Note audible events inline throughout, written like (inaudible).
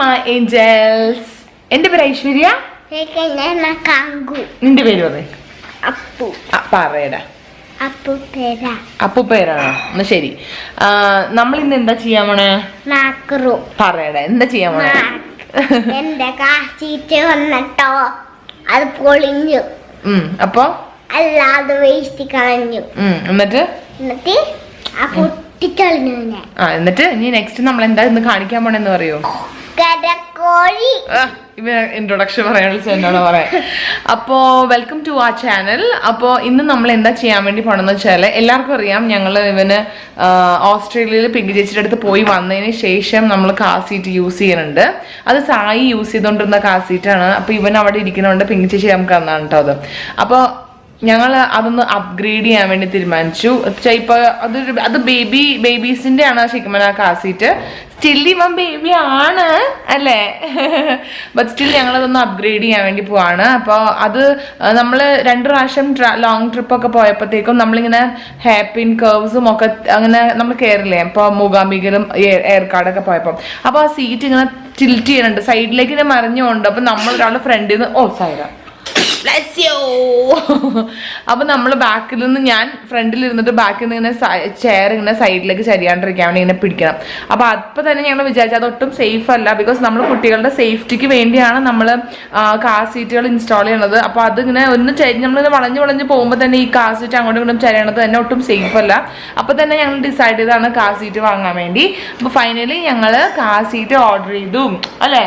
My Angeles എന്റെ പേര് ഐശ്വര്യ? നിന്റെ പേര് പറ അപ്പു പറയടാ. അപ്പു പേര. അപ്പു പേരാണോ? എന്നാ ശരി. നമ്മൾ ഇന്ന് എന്താ ചെയ്യാൻ പോണേ? പറയടാ എന്താ ചെയ്യാൻ പോണേ? എന്റെ കാശീറ്റ് വന്നിട്ടോ. അത് പൊളിഞ്ഞു. അപ്പൊ? അല്ലാതെ വേസ്റ്റ് കളഞ്ഞു. എന്നിട്ട്? എന്നിട്ട് ആ പൊട്ടിക്കളഞ്ഞു ഞാൻ. ആ എന്നിട്ട് ഇനി നെക്സ്റ്റ് നമ്മൾ എന്താ ഇന്ന് കാണിക്കാൻ പോണെന്ന് പറയോ? ഇൻട്രൊഡക്ഷൻ പറയാനുള്ള എന്നോട് പറയാം അപ്പോ വെൽക്കം ടു ആ ചാനൽ അപ്പോ ഇന്ന് നമ്മൾ എന്താ ചെയ്യാൻ വേണ്ടി പോണെന്ന് വെച്ചാൽ എല്ലാവർക്കും അറിയാം ഞങ്ങൾ ഇവന് ഓസ്ട്രേലിയയിൽ പിങ്കി ചേച്ചിയുടെ അടുത്ത് പോയി വന്നതിന് ശേഷം നമ്മൾ കാർ സീറ്റ് യൂസ് ചെയ്യുന്നുണ്ട്. അത് സായി യൂസ് ചെയ്തുകൊണ്ടിരുന്ന കാർ സീറ്റാണ് അപ്പോൾ ഇവൻ അവിടെ ഇരിക്കുന്നതുകൊണ്ട് പിങ്കി ചേച്ചി നമുക്ക് തന്നാണ് കേട്ടോ അത്. അപ്പോൾ ഞങ്ങൾ അതൊന്ന് അപ്ഗ്രേഡ് ചെയ്യാൻ വേണ്ടി തീരുമാനിച്ചു. ഇപ്പൊ അതൊരു അത് ബേബി ബേബീസിന്റെ ആണ് ശരിക്കും കാസീറ്റ് സ്റ്റിൽ ഇവൻ ബേബി ആണ് അല്ലേ? ബട്ട് സ്റ്റിൽ ഞങ്ങൾ അതൊന്ന് അപ്ഗ്രേഡ് ചെയ്യാൻ വേണ്ടി പോവാണ്. അപ്പോൾ അത് നമ്മൾ രണ്ട് പ്രാവശ്യം ലോങ് ട്രിപ്പ് ഒക്കെ പോയപ്പോഴത്തേക്കും നമ്മളിങ്ങനെ ഹാപ്പിൻ കേർവ്സും ഒക്കെ അങ്ങനെ നമ്മൾ കയറില്ലേ അപ്പോൾ മൂകാംബികയിലും ഏർക്കാടൊക്കെ പോയപ്പോൾ അപ്പോൾ ആ സീറ്റ് ഇങ്ങനെ ടിൽറ്റ് ചെയ്യുന്നുണ്ട്. സൈഡിലേക്ക് ഇങ്ങനെ മറിഞ്ഞുകൊണ്ട്. അപ്പോൾ നമ്മൾ ഒരാളുടെ ഫ്രണ്ടിൽ നിന്ന് ഓ സൈഡ Bless യു (laughs) അപ്പൊ നമ്മൾ ബാക്കിൽ നിന്ന് ഞാൻ ഫ്രണ്ടിൽ ഇരുന്നിട്ട് ബാക്കിൽ നിന്ന് ഇങ്ങനെ ചെയർ ഇങ്ങനെ സൈഡിലേക്ക് ചരിയാണ്ടിരിക്കാൻ വേണ്ടി ഇങ്ങനെ പിടിക്കണം. അപ്പൊ അപ്പൊ തന്നെ ഞങ്ങൾ വിചാരിച്ചു ഒട്ടും സേഫ് അല്ല. ബിക്കോസ് നമ്മൾ കുട്ടികളുടെ സേഫ്റ്റിക്ക് വേണ്ടിയാണ് നമ്മൾ കാർ സീറ്റുകൾ ഇൻസ്റ്റാൾ ചെയ്യണത്. അപ്പൊ അതിങ്ങനെ ഒന്ന് നമ്മളിങ്ങനെ വളഞ്ഞ് വളഞ്ഞ് പോകുമ്പോൾ തന്നെ ഈ കാർ സീറ്റ് അങ്ങോട്ടും ഇങ്ങോട്ടും ചരിയണത് തന്നെ ഒട്ടും സേഫ് അല്ല. അപ്പൊ തന്നെ ഞങ്ങൾ ഡിസൈഡ് ചെയ്താണ് കാർ സീറ്റ് വാങ്ങാൻ വേണ്ടി. അപ്പൊ ഫൈനലി ഞങ്ങൾ കാർ സീറ്റ് ഓർഡർ ചെയ്തു. അല്ലേ?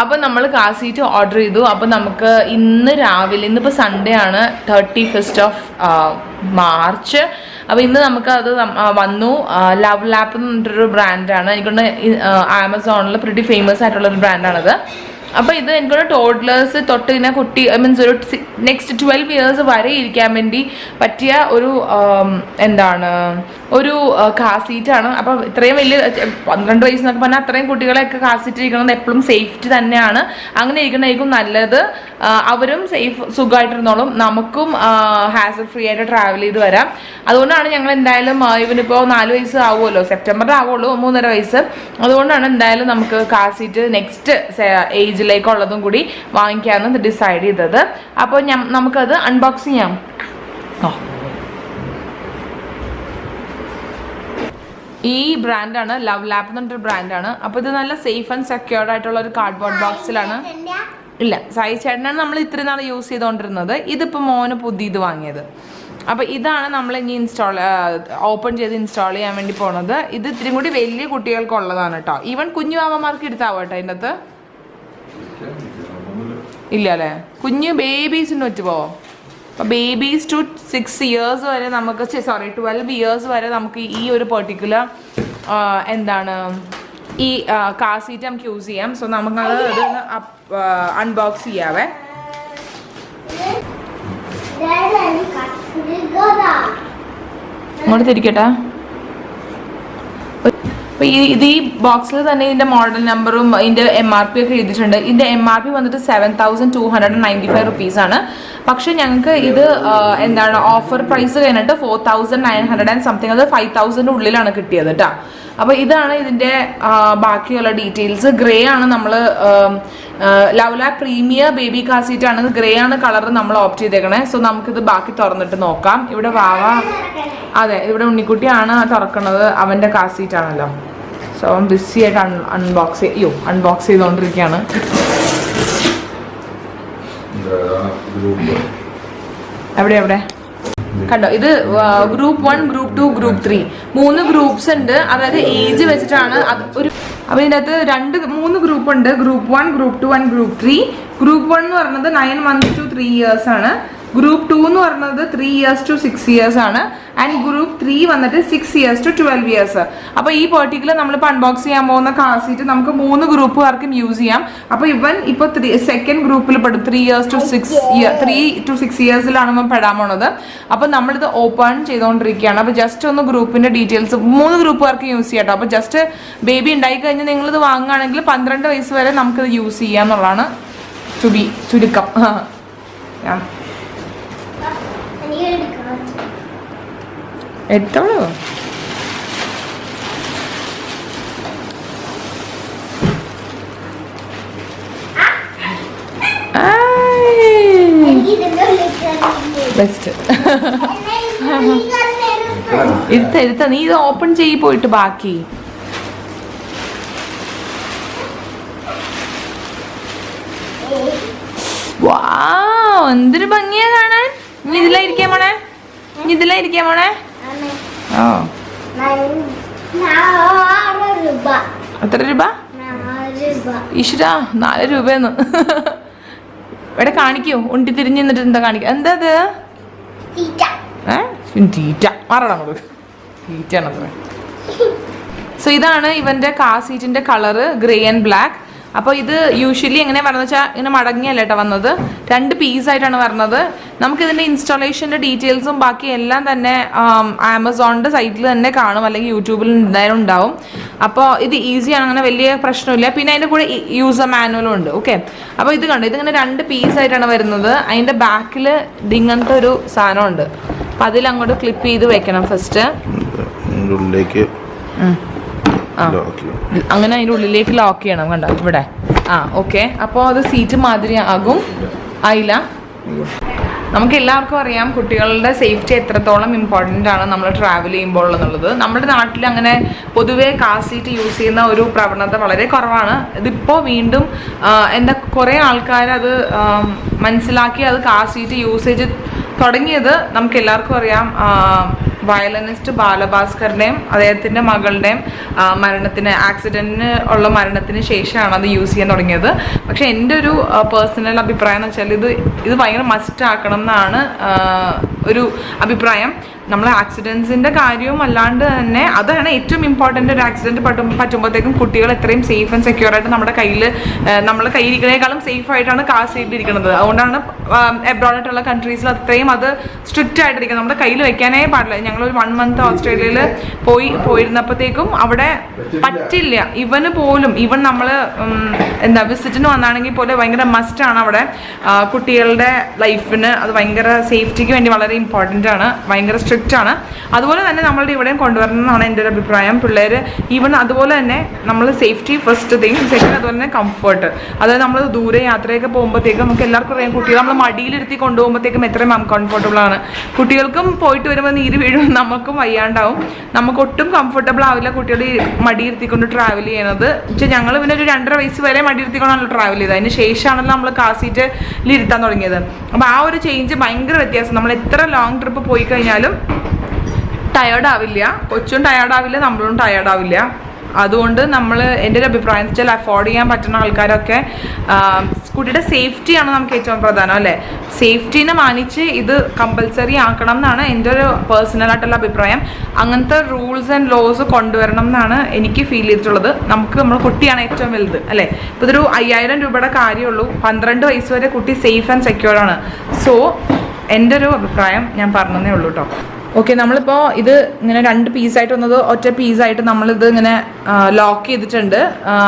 അപ്പൊ നമ്മൾ കാർ സീറ്റ് ഓർഡർ ചെയ്തു. അപ്പോൾ നമുക്ക് ഇന്ന് രാവിലെ ഇന്നിപ്പോൾ സൺഡേ ആണ് തേർട്ടി ഫസ്റ്റ് ഓഫ് മാർച്ച് അപ്പോൾ ഇന്ന് നമുക്ക് അത് വന്നു. ലവ് ലാപ്പ് എന്ന് പറഞ്ഞിട്ടൊരു ബ്രാൻഡാണ് എനിക്കൊണ്ട് ആമസോണിൽ പ്രിറ്റി ഫേമസ് ആയിട്ടുള്ള ഒരു ബ്രാൻഡാണത് അപ്പോൾ ഇത് എനിക്കൊരു ടോഡ്ലേഴ്സ് തൊട്ട് ഇങ്ങനെ കുട്ടി മീൻസ് ഒരു നെക്സ്റ്റ് ട്വൽവ് ഇയേഴ്സ് വരെ ഇരിക്കാൻ വേണ്ടി പറ്റിയ ഒരു എന്താണ് ഒരു കാർ സീറ്റാണ് അപ്പൊ ഇത്രയും വലിയ പന്ത്രണ്ട് വയസ്സ് എന്നൊക്കെ പറഞ്ഞാൽ അത്രയും കുട്ടികളെയൊക്കെ കാർ സീറ്റ് ഇരിക്കുന്നത് എപ്പോഴും സേഫ്റ്റി തന്നെയാണ്. അങ്ങനെ ഇരിക്കണതായിരിക്കും നല്ലത്. അവരും സേഫ് സുഖമായിട്ടിരുന്നോളും. നമുക്കും ഹാസൽ ഫ്രീ ആയിട്ട് ട്രാവൽ ചെയ്ത് വരാം. അതുകൊണ്ടാണ് ഞങ്ങൾ എന്തായാലും ഇവനിപ്പോൾ നാല് വയസ്സ് ആവുമല്ലോ. സെപ്റ്റംബറിൽ ആവുള്ളൂ മൂന്നര വയസ്സ്. അതുകൊണ്ടാണ് എന്തായാലും നമുക്ക് കാർ സീറ്റ് നെക്സ്റ്റ് ഏജിലേക്കുള്ളതും കൂടി വാങ്ങിക്കാമെന്ന് ഡിസൈഡ് ചെയ്തത്. അപ്പോൾ നമുക്കത് അൺബോക്സ് ചെയ്യാം. ആ. ഈ ബ്രാൻഡാണ് ലവ് ലാപ്പ് എന്ന് പറഞ്ഞൊരു ബ്രാൻഡാണ് അപ്പോൾ ഇത് നല്ല സേഫ് ആൻഡ് സെക്യൂർഡ് ആയിട്ടുള്ള ഒരു കാർഡ്ബോർഡ് ബോക്സിലാണ് ഇല്ല സായി ചേട്ടനാണ് നമ്മൾ ഇത്രയും നാൾ യൂസ് ചെയ്തുകൊണ്ടിരുന്നത് ഇതിപ്പോൾ മോന് പുതിയത് വാങ്ങിയത്. അപ്പോൾ ഇതാണ് നമ്മൾ ഇനി ഇൻസ്റ്റാൾ ഓപ്പൺ ചെയ്ത് ഇൻസ്റ്റാൾ ചെയ്യാൻ വേണ്ടി പോണത്. ഇത് ഇത്തിരി കൂടി വലിയ കുട്ടികൾക്കുള്ളതാണ് കേട്ടോ ഈവൻ കുഞ്ഞു മാമമാർക്ക് എടുത്താവോ കേട്ടോ അതിന്റെ അകത്ത്? ഇല്ല അല്ലേ? കുഞ്ഞു ബേബീസിന് പറ്റുമോ അപ്പോൾ ബേബീസ് ടു സിക്സ് ഇയേഴ്സ് വരെ നമുക്ക് സോറി ട്വൽവ് ഇയേഴ്സ് വരെ നമുക്ക് ഈ ഒരു പെർട്ടിക്കുലർ എന്താണ് ഈ കാർ സീറ്റ് നമുക്ക് യൂസ് ചെയ്യാം. സോ നമുക്കത് ഇതൊന്ന് അൺബോക്സ് ചെയ്യാവേ. ഇങ്ങോട്ട് തിരിക്കട്ടെ. അപ്പൊ ഈ ഇത് ഈ ബോക്സിൽ തന്നെ ഇതിന്റെ മോഡൽ നമ്പറും ഇതിന്റെ എം ആർ പി ഒക്കെ എഴുതിയിട്ടുണ്ട്. ഇതിന്റെ എം ആർ പി വന്നിട്ട് seven thousand two hundred ninety five rupees ആണ്. പക്ഷെ ഞങ്ങൾക്ക് ഇത് എന്താണ് ഓഫർ പ്രൈസ് കഴിഞ്ഞിട്ട് four thousand nine hundred and something അത് ഫൈവ് തൗസൻഡ് ഉള്ളിലാണ് കിട്ടിയത് കേട്ടോ അപ്പോൾ ഇതാണ് ഇതിന്റെ ആ, ബാക്കിയുള്ള ഡീറ്റെയിൽസ് ഗ്രേ ആണ് നമ്മൾ LuvLap premier baby car seat ആണ്. ഗ്രേ ആണ് കളർ നമ്മൾ ഓപ്റ്റ് ചെയ്തേക്കണേ. സോ നമുക്കിത് ബാക്കി തുറന്നിട്ട് നോക്കാം. ഇവിടെ വാവ അതെ ഇവിടെ ഉണ്ണിക്കുട്ടിയാണ് തുറക്കുന്നത് അവന്റെ കാർ സീറ്റ് ആണല്ലോ. സോ അവൻ ബിസി ആയിട്ട് അൺ അൺബോക്സ് ചെയ്യോ അൺബോക്സ് ചെയ്തുകൊണ്ടിരിക്കുകയാണ് എവിടെ എവിടെ? കണ്ടോ ഇത് group one group two group three മൂന്ന് ഗ്രൂപ്പ്സ് ഉണ്ട്. അതായത് ഏജ് വെച്ചിട്ടാണ് അത് ഒരു അപ്പൊ ഇതിന്റെ അകത്ത് രണ്ട് മൂന്ന് ഗ്രൂപ്പ് ഉണ്ട്. Group one group two and group three group one എന്ന് പറയുന്നത് nine months to three years ആണ്. ഗ്രൂപ്പ് ടു എന്ന് പറയുന്നത് three years to six years ആണ്. ആൻഡ് ഗ്രൂപ്പ് ത്രീ വന്നിട്ട് six years to twelve years അപ്പൊ ഈ പെർട്ടിക്കുലർ നമ്മളിപ്പോൾ അൺബോക്സ് ചെയ്യാൻ പോകുന്ന കാർ സീറ്റ് നമുക്ക് മൂന്ന് ഗ്രൂപ്പുകാർക്കും യൂസ് ചെയ്യാം. അപ്പൊ ഇവൻ ഇപ്പൊ സെക്കൻഡ് ഗ്രൂപ്പിൽ പെടും. Three years to six year three to six ഇയേഴ്സിലാണ് ഇവൻ പെടാൻ പോണത്. അപ്പൊ നമ്മളിത് ഓപ്പൺ ചെയ്തുകൊണ്ടിരിക്കുകയാണ് അപ്പൊ ജസ്റ്റ് ഒന്ന് ഗ്രൂപ്പിന്റെ ഡീറ്റെയിൽസ് മൂന്ന് ഗ്രൂപ്പുകാർക്ക് യൂസ് ചെയ്യാം കേട്ടോ അപ്പൊ ജസ്റ്റ് ബേബി ഉണ്ടായി കഴിഞ്ഞാൽ നിങ്ങളിത് വാങ്ങുകയാണെങ്കിൽ പന്ത്രണ്ട് വയസ്സ് വരെ നമുക്കിത് യൂസ് ചെയ്യാന്നുള്ളതാണ്. ചുരുക്കം. (laughs) ആ എടുത്തോളൂ എടുത്ത (laughs) നീ ഇത് ഓപ്പൺ ചെയ്യി പോയിട്ട് ബാക്കി. വാ എന്തൊരു ഭംഗിയാ കാണാൻ. നീ ഇതിലായിരിക്കാൻ പോണേ നീ ഇതിലായിരിക്കാൻ പോണേ എത്ര രൂപ? ഈശ്വര നാല് രൂപയെന്ന് ഇവിടെ കാണിക്കൂ. ഉണ്ടി തിരിഞ്ഞ് നിന്നിട്ട് എന്താ കാണിക്ക എന്താ അത് തീറ്റ. മാറണം അങ്ങോട്ട്. തീറ്റയാണത്ര. സോ (laughs) ഇതാണ് ഇവന്റെ കാർ സീറ്റിന്റെ കളറ് ഗ്രേ ആൻഡ് ബ്ലാക്ക് അപ്പോൾ ഇത് യൂഷ്വലി എങ്ങനെ പറഞ്ഞത് വെച്ചാൽ ഇങ്ങനെ മടങ്ങിയല്ല കേട്ടോ വന്നത്. രണ്ട് പീസ് ആയിട്ടാണ് വരുന്നത് നമുക്ക് ഇതിന്റെ ഇൻസ്റ്റാളേഷന്റെ ഡീറ്റെയിൽസും ബാക്കി എല്ലാം തന്നെ ആമസോണിന്റെ സൈറ്റിൽ തന്നെ കാണും. അല്ലെങ്കിൽ യൂട്യൂബിൽ എന്തായാലും ഉണ്ടാവും. അപ്പോൾ ഇത് ഈസിയാണ് അങ്ങനെ വലിയ പ്രശ്നമില്ല. പിന്നെ അതിന്റെ കൂടെ യൂസർ മാനുവലും ഉണ്ട്. ഓക്കെ അപ്പോൾ ഇത് കണ്ടു? ഇതിങ്ങനെ രണ്ട് പീസ് ആയിട്ടാണ് വരുന്നത്. അതിന്റെ ബാക്കിൽ ഇങ്ങനത്തെ ഒരു സാധനമുണ്ട്. അപ്പം അതിലങ്ങോട്ട് ക്ലിപ്പ് ചെയ്ത് വെക്കണം ഫസ്റ്റ് ഉള്ളിലേക്ക് അങ്ങനെ അതിന്റെ ഉള്ളിലേക്ക് ലോക്ക് ചെയ്യണം കണ്ടോ? ഇവിടെ. ആ ഓക്കെ അപ്പോൾ അത് സീറ്റ് മാതിരി ആകും. ആയില്ല. നമുക്ക് എല്ലാവർക്കും അറിയാം കുട്ടികളുടെ സേഫ്റ്റി എത്രത്തോളം ഇമ്പോർട്ടന്റ് ആണ് നമ്മൾ ട്രാവൽ ചെയ്യുമ്പോൾ എന്നുള്ളത് നമ്മുടെ നാട്ടിൽ അങ്ങനെ പൊതുവേ കാർ സീറ്റ് യൂസ് ചെയ്യുന്ന ഒരു പ്രവണത വളരെ കുറവാണ്. ഇതിപ്പോൾ വീണ്ടും എന്താ കുറേ ആൾക്കാർ അത് മനസ്സിലാക്കി അത് കാർ സീറ്റ് യൂസേജ് തുടങ്ങിയത് നമുക്ക് എല്ലാവർക്കും അറിയാം. വയലനിസ്റ്റ് ബാലഭാസ്കറിന്റെയും അദ്ദേഹത്തിന്റെ മകളുടെയും മരണത്തിന് ആക്സിഡന്റിന് ഉള്ള മരണത്തിന് ശേഷമാണ് അത് യൂസ് ചെയ്യാൻ തുടങ്ങിയത്. പക്ഷേ എന്റെ ഒരു പേഴ്സണൽ അഭിപ്രായം എന്ന് വെച്ചാൽ ഇത് ഇത് ഭയങ്കര മസ്റ്റ് ആക്കണം എന്നാണ് ഒരു അഭിപ്രായം. നമ്മൾ ആക്സിഡൻസിന്റെ കാര്യവും അല്ലാണ്ട് തന്നെ അതാണ് ഏറ്റവും ഇമ്പോർട്ടന്റ് ഒരു ആക്സിഡന്റ് പറ്റും പറ്റുമ്പോഴത്തേക്കും കുട്ടികൾ എത്രയും സേഫ് ആൻഡ് സെക്യൂർ ആയിട്ട് നമ്മുടെ കയ്യിൽ നമ്മുടെ കയ്യിരിക്കുന്നതിനേക്കാളും സേഫ് ആയിട്ടാണ് കാർ സീറ്റ് ഇരിക്കുന്നത്. അതുകൊണ്ടാണ് എബ്രോഡായിട്ടുള്ള കൺട്രീസിൽ അത്രയും അത് സ്ട്രിക്റ്റ് ആയിട്ടിരിക്കുന്നത്. നമ്മുടെ കയ്യിൽ വെക്കാനേ പാടില്ല. ഞങ്ങളൊരു വൺ മന്ത് ഓസ്ട്രേലിയയിൽ പോയി പോയിരുന്നപ്പോഴത്തേക്കും അവിടെ പറ്റില്ല. ഇവന് പോലും ഇവൻ നമ്മൾ എന്താ വിസിറ്റിന് വന്നാണെങ്കിൽ പോലും ഭയങ്കര മസ്റ്റാണ് അവിടെ. കുട്ടികളുടെ ലൈഫിന് അത് ഭയങ്കര സേഫ്റ്റിക്ക് വേണ്ടി വളരെ ഇമ്പോർട്ടന്റ് ആണ്. ഭയങ്കര സ്ട്രിക്റ്റ് ആണ്. അതുപോലെ തന്നെ നമ്മളുടെ ഇവിടെയും കൊണ്ടുവരണമെന്നാണ് എന്റെ ഒരു അഭിപ്രായം. പിള്ളേർ ഈവൻ അതുപോലെ തന്നെ നമ്മൾ സേഫ്റ്റി ഫസ്റ്റ് തിങ് സെക്കൻഡ് അതുപോലെ തന്നെ കംഫർട്ട് അതായത് നമ്മൾ ദൂരെ യാത്രയൊക്കെ പോകുമ്പോഴത്തേക്കും നമുക്ക് എല്ലാവർക്കും അറിയാം കുട്ടികൾ നമ്മൾ മടിയിലിരുത്തി കൊണ്ടുപോകുമ്പോഴത്തേക്കും എത്രയും അൺകംഫർട്ടബിൾ ആണ്. കുട്ടികൾക്കും പോയിട്ട് വരുമ്പോൾ നീര് വീഴും നമുക്കും വയ്യാണ്ടാവും. നമുക്ക് ഒട്ടും കംഫർട്ടബിൾ ആവില്ല കുട്ടികൾ മടിയിരുത്തിക്കൊണ്ട് ട്രാവൽ ചെയ്യുന്നത് പക്ഷേ ഞങ്ങൾ പിന്നെ ഒരു രണ്ടര വയസ്സ് വരെ മടിയിരുത്തിക്കൊണ്ടാണല്ലോ ട്രാവൽ ചെയ്തത്. അതിന് ശേഷമാണല്ലോ നമ്മൾ കാർ സീറ്റിൽ ഇരുത്താൻ തുടങ്ങിയത്. അപ്പോൾ ആ ഒരു ചേഞ്ച് ഭയങ്കര വ്യത്യാസം. നമ്മൾ എത്ര ലോങ് ട്രിപ്പ് പോയി കഴിഞ്ഞാലും ടയേർഡ് ആവില്ല കൊച്ചും ടയേർഡ് ആവില്ല നമ്മളും ടയേർഡ് ആവില്ല അതുകൊണ്ട് നമ്മൾ എന്റെ ഒരു അഭിപ്രായം വെച്ചാൽ അഫോർഡ് ചെയ്യാൻ പറ്റുന്ന ആൾക്കാരൊക്കെ സ്കൂട്ടിയുടെ കുട്ടിയുടെ സേഫ്റ്റിയാണ് നമുക്ക് ഏറ്റവും പ്രധാനം അല്ലേ? സേഫ്റ്റീനെ മാനിച്ച് ഇത് കമ്പൽസറി ആക്കണം എന്നാണ് എന്റെ ഒരു പേഴ്സണലായിട്ടുള്ള അഭിപ്രായം. അങ്ങനത്തെ റൂൾസ് ആൻഡ് ലോസ് കൊണ്ടുവരണം എന്നാണ് എനിക്ക് ഫീൽ ചെയ്തിട്ടുള്ളത്. നമുക്ക് നമ്മൾ കുട്ടിയാണ് ഏറ്റവും വലുത് അല്ലേ? ഇപ്പോൾ ഇതൊരു അയ്യായിരം രൂപയുടെ കാര്യമുള്ളൂ പന്ത്രണ്ട് വയസ്സ് വരെ കുട്ടി സേഫ് ആൻഡ് സെക്യൂർ ആണ്. സോ എന്റെ ഒരു അഭിപ്രായം ഞാൻ പറഞ്ഞതേ ഉള്ളൂ കേട്ടോ ഓക്കെ നമ്മളിപ്പോൾ ഇത് ഇങ്ങനെ രണ്ട് പീസായിട്ട് വന്നത് ഒറ്റ പീസായിട്ട് നമ്മളിത് ഇങ്ങനെ ലോക്ക് ചെയ്തിട്ടുണ്ട്.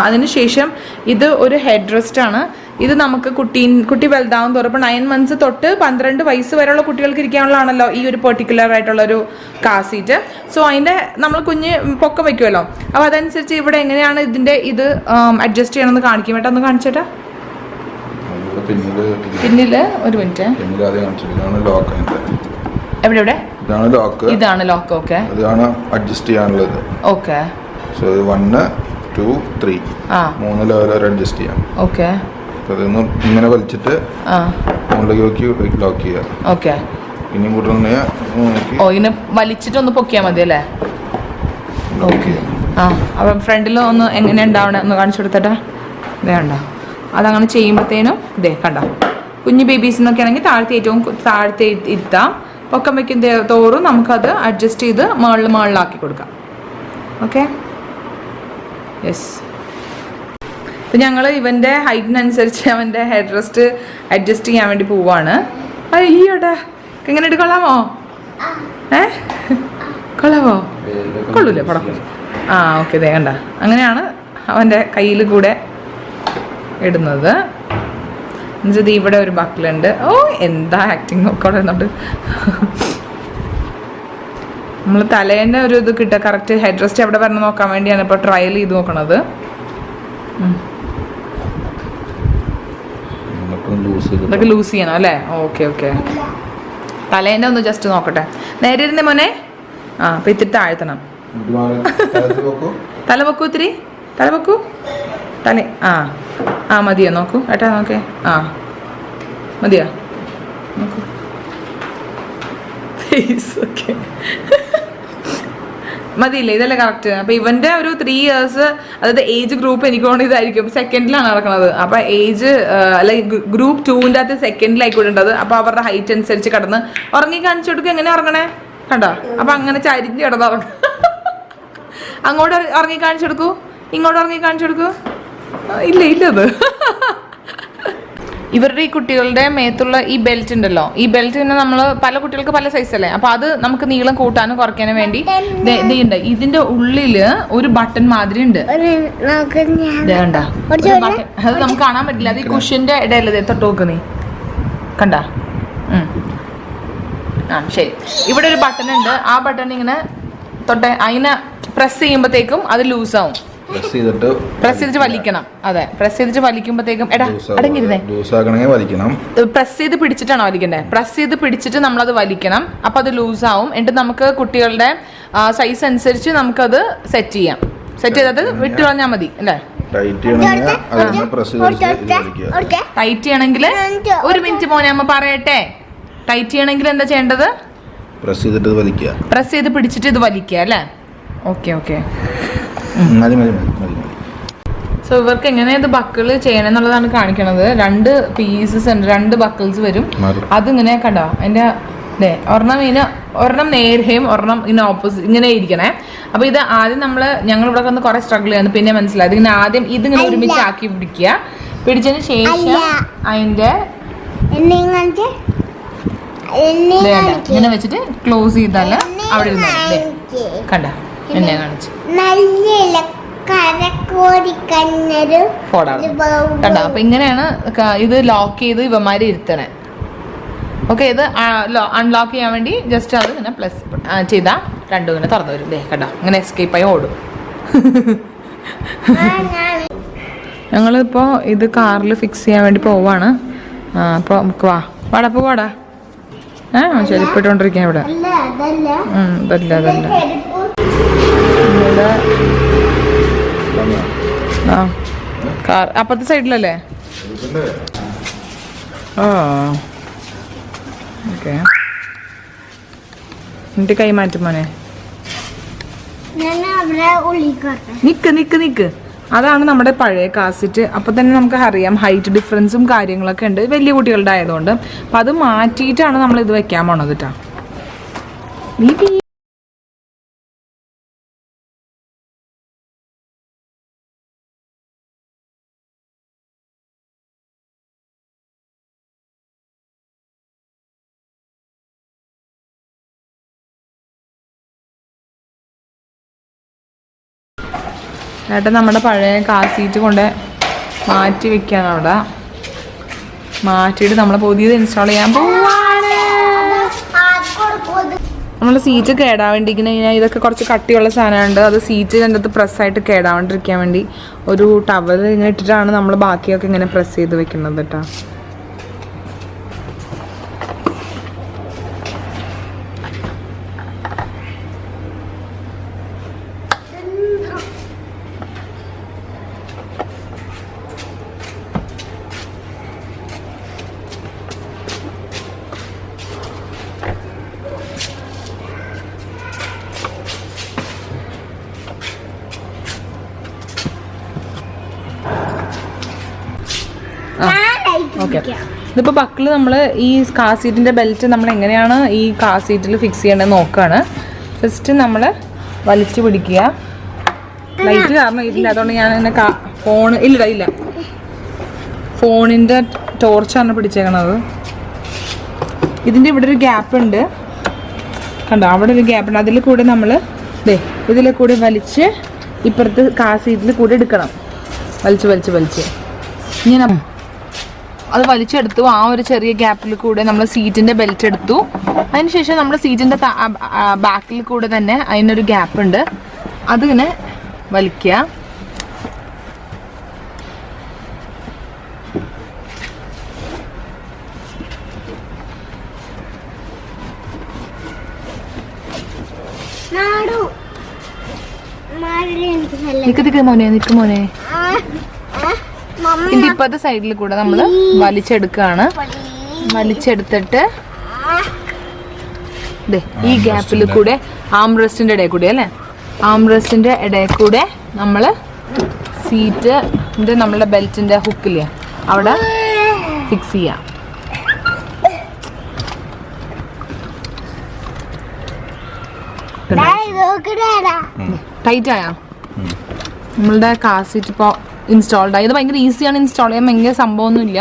അതിനുശേഷം ഇത് ഒരു ഹെഡ് റെസ്റ്റ് ആണ്. ഇത് നമുക്ക് കുട്ടി കുട്ടി വലുതാവും തോറും ഇപ്പോൾ നയൻ മന്ത്സ് തൊട്ട് പന്ത്രണ്ട് വയസ്സ് വരെയുള്ള കുട്ടികൾക്ക് ഇരിക്കാനുള്ളതാണല്ലോ ഈ ഒരു പെർട്ടിക്കുലർ ആയിട്ടുള്ള ഒരു കാർ സീറ്റ് സോ അതിന്റെ നമ്മൾ കുഞ്ഞ് പൊക്കം വയ്ക്കുമല്ലോ അപ്പോൾ അതനുസരിച്ച് ഇവിടെ എങ്ങനെയാണ് ഇതിന്റെ ഇത് അഡ്ജസ്റ്റ് ചെയ്യണമെന്ന് കാണിക്കും കേട്ടോ ഒന്ന് കാണിച്ചേട്ടാ. പിന്നിൽ ഒരു മിനിറ്റ്. എവിടെ എവിടെ? ഇതാണ് ലോക്ക് ഇതാണ് ലോക്ക് ഓക്കെ ഇതാണ് അഡ്ജസ്റ്റ് ചെയ്യാനുള്ളത്. ഓക്കെ സോ ഇത് വണ്ണ് ടു ത്രീ മൂന്ന് ലെവൽ വരെ അഡ്ജസ്റ്റ് ചെയ്യാം. ഓക്കെ അപ്പോൾ ഇങ്ങനെ വലിച്ചിട്ട് മുകളിലേക്ക് നോക്കി ലോക്ക് ചെയ്യാം ഓക്കെ ഇനി നോക്കി. ഓ ഇങ്ങനെ വലിച്ചിട്ട് ഒന്ന് പൊക്കിയാൽ മതി അല്ലേ? ഓക്കെ ആ. അപ്പം ഫ്രണ്ടിൽ ഒന്ന് എങ്ങനെ ഉണ്ടാവണേ? ഒന്ന് കാണിച്ചു കൊടുത്തട്ടെ. ഇതേ കണ്ടോ. അതങ്ങനെ ചെയ്യുമ്പോഴത്തേനും ഇതേ കണ്ടോ കുഞ്ഞു ബേബീസിനൊക്കെ ആണെങ്കിൽ താഴത്തെ ഏറ്റവും താഴ്ത്തി ഇരുത്താം പൊക്കം വയ്ക്കും തോറും നമുക്കത് അഡ്ജസ്റ്റ് ചെയ്ത് മുകളിൽ മുകളിലാക്കി കൊടുക്കാം. ഓക്കെ യെസ് അപ്പം ഞങ്ങൾ ഇവന്റെ ഹൈറ്റിനനുസരിച്ച് അവന്റെ ഹെഡ് റെസ്റ്റ് അഡ്ജസ്റ്റ് ചെയ്യാൻ വേണ്ടി പോവാണ്. അയ്യോടാ എങ്ങനെ എടുക്കൊള്ളാമോ ഏ? കൊള്ളാമോ കൊള്ളൂലേ പടം. ആ ഓക്കെ ദേ കണ്ട. അങ്ങനെയാണ് അവന്റെ കയ്യിൽ കൂടെ ഇടുന്നത്. എന്നുവെച്ചാൽ ഇവിടെ ഒരു ബക്കിലുണ്ട് ഓ എന്താ ആക്ടിങ് ഒക്കെ എന്നുണ്ട്. നമ്മൾ തലേന്റെ ഒരു ഇത് കിട്ടുക. കറക്റ്റ് ഹെഡ് റെസ്റ്റ് എവിടെ വരണം നോക്കാൻ വേണ്ടിയാണ് ഇപ്പോൾ ട്രയൽ ചെയ്ത് നോക്കണത്. ഇതൊക്കെ ലൂസ് ചെയ്യണം അല്ലേ? ഓക്കെ ഓക്കെ തലേന്റെ ഒന്ന് ജസ്റ്റ് നോക്കട്ടെ. നേരെ ഇരുന്നേ മോനെ. ആ അപ്പം ഇത്തിരി താഴ്ത്തണം. തല വെക്കൂ ഇത്തിരി. തല വെക്കൂ തല ആ. ആ മതിയോ? നോക്കൂ. ഏട്ടാ നോക്കേ. ആ. മതിയോ? നോക്കൂ. ഫേസ് ഓക്കെ മതിയില്ലേ? ഇതല്ലേ കറക്റ്റ് അപ്പൊ ഇവന്റെ ഒരു ത്രീ ഇയേഴ്സ് അതായത് ഏജ് ഗ്രൂപ്പ് എനിക്ക് തോന്നുന്നു ഇതായിരിക്കും. സെക്കൻഡിലാണ് നടക്കുന്നത് അപ്പൊ ഏജ് അല്ലെ ഗ്രൂപ്പ് ടൂവിന്റെ അകത്ത് സെക്കൻഡിലായിക്കൂടേണ്ടത് അപ്പൊ അവരുടെ ഹൈറ്റ് അനുസരിച്ച് കടന്ന് ഉറങ്ങി കാണിച്ചു കൊടുക്കുക എങ്ങനെ ഉറങ്ങണേ? കണ്ടോ? അപ്പൊ അങ്ങനെ ചരിഞ്ഞ് കിടന്നു അങ്ങോട്ട് ഇറ- ഇറങ്ങി കാണിച്ചു കൊടുക്കൂ. ഇങ്ങോട്ട് ഇറങ്ങി കാണിച്ചു കൊടുക്കൂ. ഇല്ല ഇല്ലത് ഇവരുടെ ഈ കുട്ടികളുടെ മേത്തുള്ള ഈ ബെൽറ്റ് ഉണ്ടല്ലോ. ഈ ബെൽറ്റ് പിന്നെ നമ്മൾ പല കുട്ടികൾക്ക് പല സൈസ് അല്ലേ? അപ്പൊ അത് നമുക്ക് നീളം കൂട്ടാനും കുറയ്ക്കാനും വേണ്ടി ഉണ്ട് ഇതിന്റെ ഉള്ളിൽ ഒരു ബട്ടൺ മാതിരി ഉണ്ട്. അത് നമുക്ക് കാണാൻ പറ്റില്ല. അത് ഈ കുഷ്യന്റെ ഇടയിലത് തൊട്ട് നോക്ക് നീ. കണ്ട? ആ ശരി. ഇവിടെ ഒരു ബട്ടൺ ഉണ്ട് ആ ബട്ടൺ ഇങ്ങനെ തൊട്ടെ അതിനെ പ്രസ് ചെയ്യുമ്പോഴത്തേക്കും അത് ലൂസ് ആവും. പ്രസ് ചെയ്തിട്ട് പ്രസ് ചെയ്തിട്ട് വലിക്കണം. അതെ. പ്രസ് ചെയ്തിട്ട് വലിക്കുമ്പോഴത്തേക്കും എടാ അടങ്ങിരുന്നേ ലൂസാക്കണമെങ്കിൽ വലിക്കണം. പ്രസ് ചെയ്ത് പിടിച്ചിട്ടാണ് വലിക്കണ്ടേ? പ്രസ് ചെയ്ത് പിടിച്ചിട്ട് നമ്മളത് വലിക്കണം. അപ്പം അത് ലൂസ് ആവും. എന്നിട്ട് നമുക്ക് കുട്ടികളുടെ സൈസ് അനുസരിച്ച് നമുക്കത് സെറ്റ് ചെയ്യാം. സെറ്റ് ചെയ്തത് വിട്ട് കളഞ്ഞാൽ മതി അല്ലേ? ടൈറ്റ് ചെയ്യണമെങ്കിൽ ഒരു മിനിറ്റ് മോനെ അമ്മ പറയട്ടെ. ടൈറ്റ് ചെയ്യണമെങ്കിൽ എന്താ ചെയ്യേണ്ടത്? പ്രസ് ചെയ്തിട്ട് ഇത് വലിക്കുക. പ്രസ് ചെയ്ത് പിടിച്ചിട്ട് ഇത് വലിക്കുക അല്ലേ? ഓക്കെ ഓക്കെ മതി മതി മതി സോ ഇവർക്ക് എങ്ങനെ ഇത് ബക്കിൾ ചെയ്യണം എന്നുള്ളതാണ് കാണിക്കണത്. രണ്ട് പീസസ് ഉണ്ട് രണ്ട് ബക്കിൾസ് വരും. അത് അതിങ്ങനെ കണ്ടോ? എന്റെ ദേ ഒരെണ്ണം ഇതിന് ഒരെണ്ണം നേരെയും ഒരെണ്ണം ഇങ്ങനെ ഓപ്പോസിറ്റ് ഇങ്ങനെ ഇരിക്കണേ. അപ്പൊ ഇത് ആദ്യം നമ്മൾ ഞങ്ങൾ ഇവിടെ വന്ന് കുറെ സ്ട്രഗിൾ ചെയ്യുന്നു പിന്നെ മനസ്സിലായത് ഇങ്ങനെ ആദ്യം ഇതിങ്ങനെ ഒരുമിച്ച് ആക്കി പിടിക്കുക. പിടിച്ചതിന് ശേഷം അല്ല. അതിന്റെ ഇങ്ങനെ വെച്ചിട്ട് ക്ലോസ് ചെയ്താൽ അവിടെ ഇരുന്നു കണ്ട? എന്നെ കാണിച്ചു. നല്ല കരക്കോടിക്കഞ്ഞൊരു ഫോടാണ്. കണ്ടോ? അപ്പൊ ഇങ്ങനെയാണ് ഇത് ലോക്ക് ചെയ്ത് ഇവന്മാര് ഇരുത്തണേ. ഓക്കെ ഇത് അൺലോക്ക് ചെയ്യാൻ വേണ്ടി ജസ്റ്റ് അത് ഇങ്ങനെ പ്ലസ് ചെയ്താൽ രണ്ടും ഇങ്ങനെ തുറന്നു വരും. ദേ കണ്ടോ? ഇങ്ങനെ എസ്കേപ്പ് ആയി ഓടും. ഞങ്ങളിപ്പോൾ ഇത് കാറിൽ ഫിക്സ് ചെയ്യാൻ വേണ്ടി പോവാണ്. അപ്പോൾ നമുക്ക് വാ. വാടാ പോവാടാ ഏ ചെരുപ്പിട്ടുകൊണ്ടിരിക്കാൻ ഇവിടെ. അതല്ല. അതല്ല ആ. കാർ അപ്പുറത്തെ സൈഡിലല്ലേ? ആ. ഓക്കെ. എന്നിട്ട് കൈ മാറ്റും മോനെ. നിക്ക് നിക്ക് നിക്ക്. അതാണ് നമ്മുടെ പഴയ കാസറ്റ്. അപ്പൊ തന്നെ നമുക്ക് അറിയാം ഹൈറ്റ് ഡിഫറൻസും കാര്യങ്ങളൊക്കെ ഉണ്ട്. വലിയ കുട്ടികളുടെ ആയതുകൊണ്ട്. അപ്പൊ അത് മാറ്റിയിട്ടാണ് നമ്മൾ ഇത് വെക്കാൻ പോണത് കേട്ടോ ഏട്ടൻ നമ്മുടെ പഴയ കാർ സീറ്റ് കൊണ്ട് മാറ്റി വെക്കാണ് അവിടെ. മാറ്റിയിട്ട് നമ്മൾ പുതിയത് ഇൻസ്റ്റാൾ ചെയ്യാൻ പോവാണ്. നമ്മൾ സീറ്റ് കേടാവേണ്ടിരിക്കുന്ന കഴിഞ്ഞാൽ ഇതൊക്കെ കുറച്ച് കട്ടിയുള്ള സാധനമുണ്ട് അത് സീറ്റ് എന്റെ അടുത്ത് പ്രസ്സായിട്ട് കേടാവാണ്ടിരിക്കാൻ വേണ്ടി ഒരു ടവൽ ഇങ്ങനെ ഇട്ടിട്ടാണ് നമ്മൾ ബാക്കിയൊക്കെ ഇങ്ങനെ പ്രസ് ചെയ്ത് വെക്കുന്നത് കേട്ടോ. ഇതിപ്പോൾ ബക്കിൾ നമ്മൾ ഈ കാർ സീറ്റിന്റെ ബെൽറ്റ് നമ്മൾ എങ്ങനെയാണ് ഈ കാർ സീറ്റിൽ ഫിക്സ് ചെയ്യേണ്ടത് നോക്കുകയാണ് ഫസ്റ്റ് നമ്മൾ വലിച്ചു പിടിക്കുക. ലൈറ്റ് കാരണം ഇതില്ല അതുകൊണ്ട് ഞാൻ എന്നെ കാ ഫോൺ ഇല്ല ഇല്ല. ഫോണിന്റെ ടോർച്ചാണ് പിടിച്ചേക്കണത്. ഇതിന്റെ ഇവിടെ ഒരു ഗ്യാപ്പ് ഉണ്ട്. കണ്ടോ? അവിടെ ഒരു ഗ്യാപ്പ് ഉണ്ട്. അതിൽ കൂടെ നമ്മൾ ദേ ഇതിൽ കൂടെ വലിച്ച് ഇപ്പുറത്ത് കാർ സീറ്റിൽ കൂടെ എടുക്കണം. വലിച്ച് വലിച്ച് വലിച്ച്. ഇങ്ങനെ അത് വലിച്ചെടുത്തു. ആ ഒരു ചെറിയ ഗ്യാപ്പിൽ കൂടെ നമ്മൾ സീറ്റിന്റെ ബെൽറ്റ് എടുത്തു. അതിനുശേഷം നമ്മുടെ സീറ്റിന്റെ ബാക്കിൽ കൂടെ തന്നെ അതിനൊരു ഗ്യാപ്പ് ഉണ്ട്. അതിങ്ങനെ വലിക്കുക നിക്ക് നിക്ക് മോനെ നിക്ക് മോനെ. ഇതിന്റെ ഇപ്പത്തെ സൈഡിൽ കൂടെ നമ്മൾ വലിച്ചെടുക്കുകയാണ് വലിച്ചെടുത്തിട്ട് ദേ ഈ ഗ്യാപ്പിൽ കൂടെ ആം റെസ്റ്റിന്റെ ഇടയിൽ കൂടെ അല്ലേ? ആം റെസ്റ്റിന്റെ ഇടയിൽ കൂടെ നമ്മൾ സീറ്റ് നമ്മളുടെ ബെൽറ്റിന്റെ ഹുക്കിൽ അവിടെ ഫിക്സ് ചെയ്യാം. ഇത്. ടൈറ്റ് ആയാ? നമ്മളുടെ കാർ സീറ്റ് ഇപ്പോൾ ഇൻസ്റ്റാൾഡ് ആയി ഇത് ഭയങ്കര ഈസിയാണ് ഇൻസ്റ്റാൾ ചെയ്യാൻ ഭയങ്കര സംഭവമൊന്നുമില്ല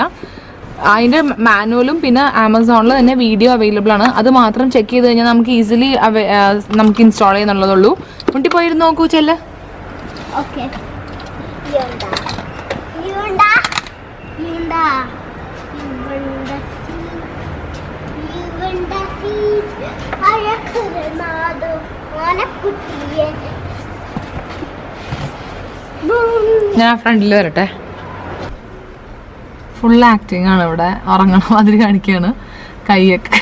അതിന്റെ മാനുവലും പിന്നെ ആമസോണിൽ തന്നെ വീഡിയോ അവൈലബിൾ ആണ് അത് മാത്രം ചെക്ക് ചെയ്ത് കഴിഞ്ഞാൽ നമുക്ക് ഈസിലി നമുക്ക് ഇൻസ്റ്റാൾ ചെയ്യുന്നുള്ളതുള്ളൂ മുട്ടി പോയിരുന്നു നോക്കൂ ചെല്ല ഓക്കേ. ബൂം. ആ ഫ്രണ്ടിൽ വരട്ടെ. ഫുൾ ആക്ടിങ് ആണ് ഇവിടെ. ഉറങ്ങണ മാതിരി കാണിക്കുകയാണ് കൈയൊക്കെ.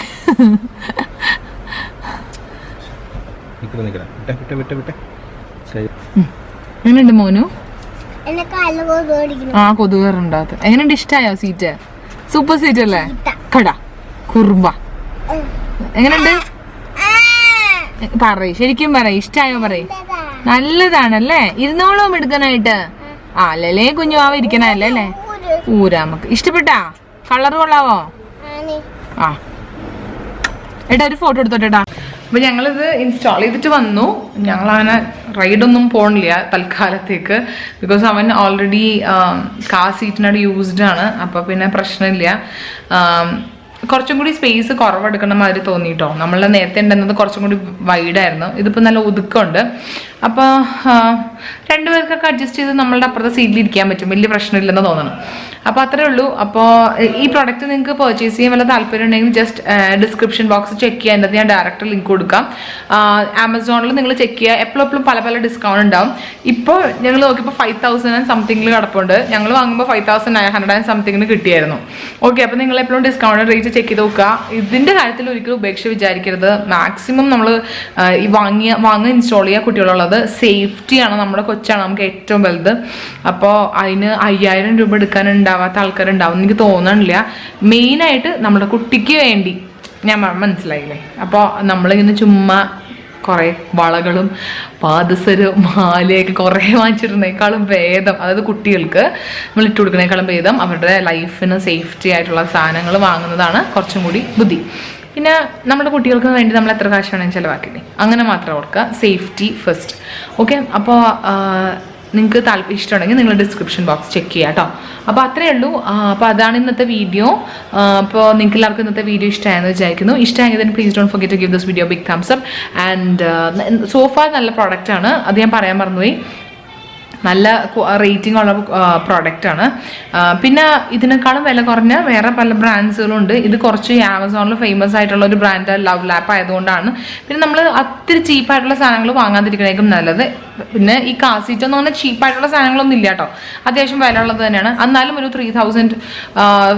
എങ്ങനെയുണ്ട് മോനു. ആ കൊതുക് അത് എങ്ങനെയുണ്ട്? ഇഷ്ടായോ സീറ്റ്? സൂപ്പർ സീറ്റ് അല്ലേ? കട. കുറുമ്പ. എങ്ങനെയുണ്ട്? ആ, പറയ്. ശരിക്കും പറയും. ഇഷ്ടായോ പറയ്. നല്ലതാണല്ലേ? ഇരുന്നോളും എടുക്കാനായിട്ട് ആ അല്ലല്ലേ കുഞ്ഞു ആവ ഇരിക്കണല്ലേ അല്ലേ? ഊരാമക്ക്. നമുക്ക് ഇഷ്ടപ്പെട്ടാ? കളർ കൊള്ളാവോ. ആ. ഏട്ടാ ഒരു ഫോട്ടോ എടുത്തോട്ടേട്ടാ അപ്പൊ ഞങ്ങളിത് ഇൻസ്റ്റാൾ ചെയ്തിട്ട് വന്നു. ഞങ്ങൾ അങ്ങനെ റൈഡൊന്നും പോണില്ല തൽക്കാലത്തേക്ക്. ബിക്കോസ് അവൻ ഓൾറെഡി കാർ സീറ്റിനോട് യൂസ്ഡ് ആണ്. അപ്പൊ പിന്നെ പ്രശ്നമില്ല. കുറച്ചും കൂടി സ്പേസ് കുറവെടുക്കണ മാതിരി തോന്നിയിട്ടോ നമ്മൾ നേരത്തെ ഉണ്ടെന്നത് കുറച്ചും കൂടി വൈഡായിരുന്നു ഇതിപ്പോൾ നല്ല ഒതുക്കമുണ്ട്. അപ്പോൾ രണ്ടുപേർക്കൊക്കെ അഡ്ജസ്റ്റ് ചെയ്ത് നമ്മളുടെ അപ്പുറത്തെ സീറ്റിൽ ഇരിക്കാൻ പറ്റും. വലിയ പ്രശ്നമില്ലെന്ന് തോന്നണം. അപ്പോൾ അത്രേ ഉള്ളൂ. അപ്പോൾ ഈ പ്രൊഡക്റ്റ് നിങ്ങൾക്ക് പർച്ചേസ് ചെയ്യാൻ വല്ല താല്പര്യം ഉണ്ടെങ്കിൽ ജസ്റ്റ് ഡിസ്ക്രിപ്ഷൻ ബോക്സ് ചെക്ക് ചെയ്യാൻ ഞാൻ ഡയറക്റ്റ് ലിങ്ക് കൊടുക്കാം. ആമസോണിൽ നിങ്ങൾ ചെക്ക് ചെയ്യുക എപ്പോഴും എപ്പോഴും പല പല ഡിസ്കൗണ്ട് ഉണ്ടാവും. ഇപ്പോൾ ഞങ്ങൾ നോക്കിയപ്പോൾ ഫൈവ് തൗസൻഡ് ആൻഡ് സംതിങ്ങിൽ കിടപ്പുണ്ട്. ഞങ്ങൾ വാങ്ങുമ്പോൾ five thousand nine hundred and സംതിങ്ങിന് കിട്ടിയായിരുന്നു. ഓക്കെ അപ്പോൾ നിങ്ങൾ എപ്പോഴും ഡിസ്കൗണ്ട് റേറ്റ് ചെക്ക് ചെയ്ത് നോക്കുക. ഇതിന്റെ കാര്യത്തിൽ ഒരിക്കലും ഉപേക്ഷ വിചാരിക്കരുത്. മാക്സിമം നമ്മൾ ഈ വാങ്ങിയ വാങ്ങുക ഇൻസ്റ്റാൾ ചെയ്യുക കുട്ടികളുള്ളത് സേഫ്റ്റിയാണ് നമ്മുടെ കൊച്ചാണ് നമുക്ക് ഏറ്റവും വലുത്. അപ്പോൾ അതിന് അയ്യായിരം രൂപ എടുക്കാൻ ഉണ്ടാവാത്ത ആൾക്കാരുണ്ടാവും എനിക്ക് തോന്നണില്ല. മെയിനായിട്ട് നമ്മുടെ കുട്ടിക്ക് വേണ്ടി ഞാൻ മനസ്സിലായില്ലേ? അപ്പോൾ നമ്മളിങ്ങനെ ചുമ്മാ കുറേ വളകളും പാദസരും മാലയൊക്കെ കുറേ വാങ്ങിച്ചിരുന്നേക്കാളും ഭേദം. അതായത് കുട്ടികൾക്ക് നമ്മൾ ഇട്ട് കൊടുക്കുന്നേക്കാളും ഭേദം അവരുടെ ലൈഫിന് സേഫ്റ്റി ആയിട്ടുള്ള സാധനങ്ങൾ വാങ്ങുന്നതാണ് കുറച്ചും കൂടി ബുദ്ധി. പിന്നെ നമ്മുടെ കുട്ടികൾക്ക് വേണ്ടി നമ്മൾ എത്ര കാശ് വേണമെങ്കിലും ചിലവാക്കില്ലേ? അങ്ങനെ മാത്രം ഓർക്കുക സേഫ്റ്റി ഫസ്റ്റ് ഓക്കെ അപ്പോൾ നിങ്ങൾക്ക് താല്പര്യം ഇഷ്ടമുണ്ടെങ്കിൽ നിങ്ങൾ ഡിസ്ക്രിപ്ഷൻ ബോക്സ് ചെക്ക് ചെയ്യാം കേട്ടോ അപ്പോൾ അത്രയേ ഉള്ളൂ. അപ്പോൾ അതാണ് ഇന്നത്തെ വീഡിയോ അപ്പോൾ നിങ്ങൾക്ക് എല്ലാവർക്കും ഇന്നത്തെ വീഡിയോ ഇഷ്ടമായെന്ന് വിചാരിക്കുന്നു. ഇഷ്ടമായതിന് please don't forget to give this video big thumbs up and so നല്ല പ്രോഡക്റ്റ് ആണ്. അത് ഞാൻ പറയാൻ മറന്നുപോയി. നല്ല റേറ്റിംഗ് ഉള്ള പ്രോഡക്റ്റ് ആണ്. പിന്നെ ഇതിനേക്കാളും വില കുറഞ്ഞ വേറെ പല ബ്രാൻഡ്സുകളും ഉണ്ട് ഇത് കുറച്ച് ആമസോണിൽ ഫേമസ് ആയിട്ടുള്ള ഒരു ബ്രാൻഡ് ലവ് ലാപ്പ് ആയതുകൊണ്ടാണ്. പിന്നെ നമ്മൾ അത്തിരി ചീപ്പായിട്ടുള്ള സാധനങ്ങൾ വാങ്ങാതിരിക്കണേക്കും നല്ലത്. പിന്നെ ഈ കാസീറ്റ് എന്ന് പറഞ്ഞാൽ ചീപ്പായിട്ടുള്ള സാധനങ്ങളൊന്നും ഇല്ല കേട്ടോ അത്യാവശ്യം വില ഉള്ളത് തന്നെയാണ്. എന്നാലും ഒരു three thousand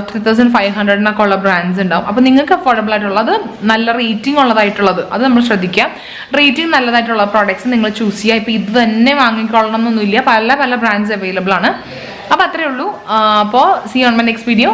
three thousand five ഹൺഡ്രഡിനൊക്കെ ഉള്ള ബ്രാൻഡ്സ് ഉണ്ടാവും. അപ്പോൾ നിങ്ങൾക്ക് അഫോർഡബിൾ ആയിട്ടുള്ളത് നല്ല റേറ്റിംഗ് ഉള്ളതായിട്ടുള്ളത് അത് നമ്മൾ ശ്രദ്ധിക്കുക. റേറ്റിംഗ് നല്ലതായിട്ടുള്ള പ്രോഡക്റ്റ്സ് നിങ്ങൾ ചൂസ് ചെയ്യുക. ഇപ്പോൾ ഇത് തന്നെ വാങ്ങിക്കൊള്ളണം എന്നൊന്നുമില്ല. പല പല ബ്രാൻഡ്സ് അവൈലബിൾ ആണ്. അപ്പോൾ അത്രേ ഉള്ളൂ. അപ്പോൾ see on my next video